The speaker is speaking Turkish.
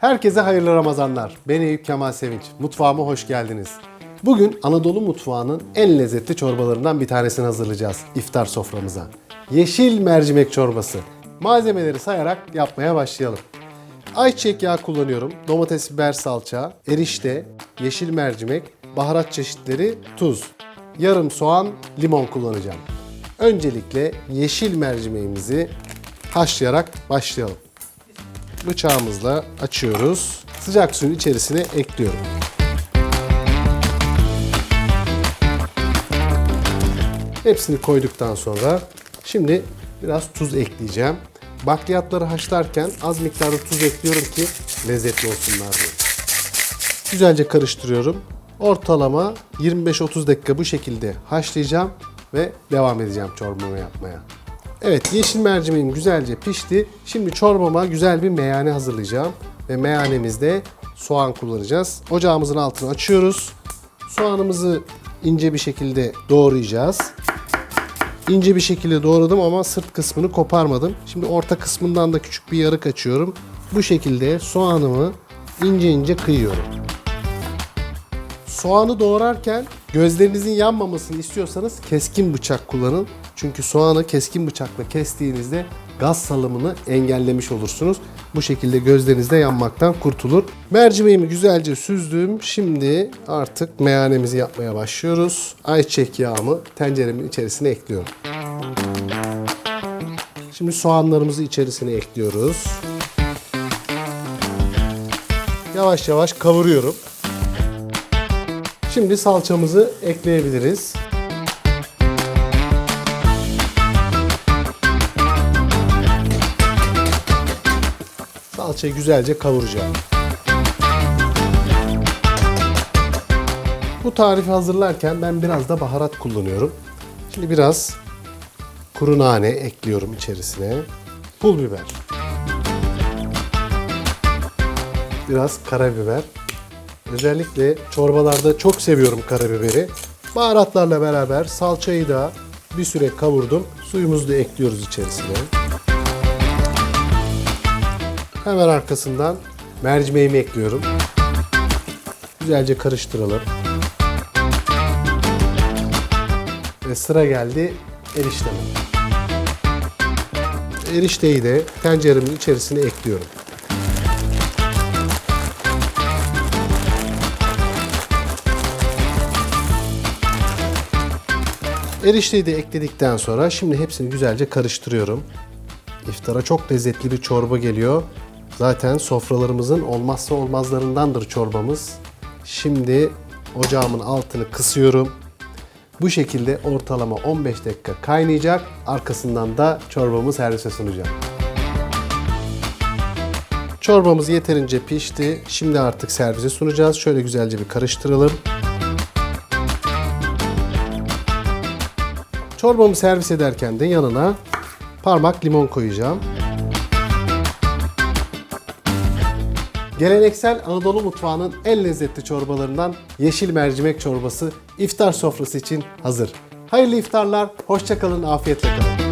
Herkese hayırlı Ramazanlar. Ben Eyüp Kemal Sevinç. Mutfağıma hoş geldiniz. Bugün Anadolu mutfağının en lezzetli çorbalarından bir tanesini hazırlayacağız iftar soframıza. Yeşil mercimek çorbası. Malzemeleri sayarak yapmaya başlayalım. Ayçiçek yağı kullanıyorum. Domates, biber, salça, erişte, yeşil mercimek, baharat çeşitleri, tuz. Yarım soğan, limon kullanacağım. Öncelikle yeşil mercimeğimizi haşlayarak başlayalım. Bıçağımızla açıyoruz. Sıcak suyun içerisine ekliyorum. Hepsini koyduktan sonra şimdi biraz tuz ekleyeceğim. Bakliyatları haşlarken az miktarda tuz ekliyorum ki lezzetli olsunlar diye. Güzelce karıştırıyorum. Ortalama 25-30 dakika bu şekilde haşlayacağım ve devam edeceğim çorbamı yapmaya. Evet yeşil mercimeğim güzelce pişti. Şimdi çorbama güzel bir meyane hazırlayacağım. Ve meyanemizde soğan kullanacağız. Ocağımızın altını açıyoruz. Soğanımızı ince bir şekilde doğrayacağız. İnce bir şekilde doğradım ama sırt kısmını koparmadım. Şimdi orta kısmından da küçük bir yarık açıyorum. Bu şekilde soğanımı ince ince kıyıyorum. Soğanı doğrarken gözlerinizin yanmamasını istiyorsanız keskin bıçak kullanın. Çünkü soğanı keskin bıçakla kestiğinizde gaz salımını engellemiş olursunuz. Bu şekilde gözleriniz de yanmaktan kurtulur. Mercimeğimi güzelce süzdüm. Şimdi artık meyanemizi yapmaya başlıyoruz. Ayçiçek yağımı tenceremin içerisine ekliyorum. Şimdi soğanlarımızı içerisine ekliyoruz. Yavaş yavaş kavuruyorum. Şimdi salçamızı ekleyebiliriz. Salçayı güzelce kavuracağım. Bu tarifi hazırlarken ben biraz da baharat kullanıyorum. Şimdi biraz kuru nane ekliyorum içerisine. Pul biber. Biraz karabiber. Özellikle çorbalarda çok seviyorum karabiberi. Baharatlarla beraber salçayı da bir süre kavurdum. Suyumuzu da ekliyoruz içerisine. Hemen arkasından mercimeğimi ekliyorum. Güzelce karıştıralım. Ve sıra geldi erişteme. Erişteyi de tenceremin içerisine ekliyorum. Erişteyi de ekledikten sonra şimdi hepsini güzelce karıştırıyorum. İftara çok lezzetli bir çorba geliyor. Zaten sofralarımızın olmazsa olmazlarındandır çorbamız. Şimdi ocağımın altını kısıyorum. Bu şekilde ortalama 15 dakika kaynayacak. Arkasından da çorbamı servise sunacağım. Çorbamız yeterince pişti. Şimdi artık servise sunacağız. Şöyle güzelce bir karıştıralım. Çorbamı servis ederken de yanına parmak limon koyacağım. Geleneksel Anadolu mutfağının en lezzetli çorbalarından yeşil mercimek çorbası iftar sofrası için hazır. Hayırlı iftarlar, hoşçakalın, afiyetle kalın.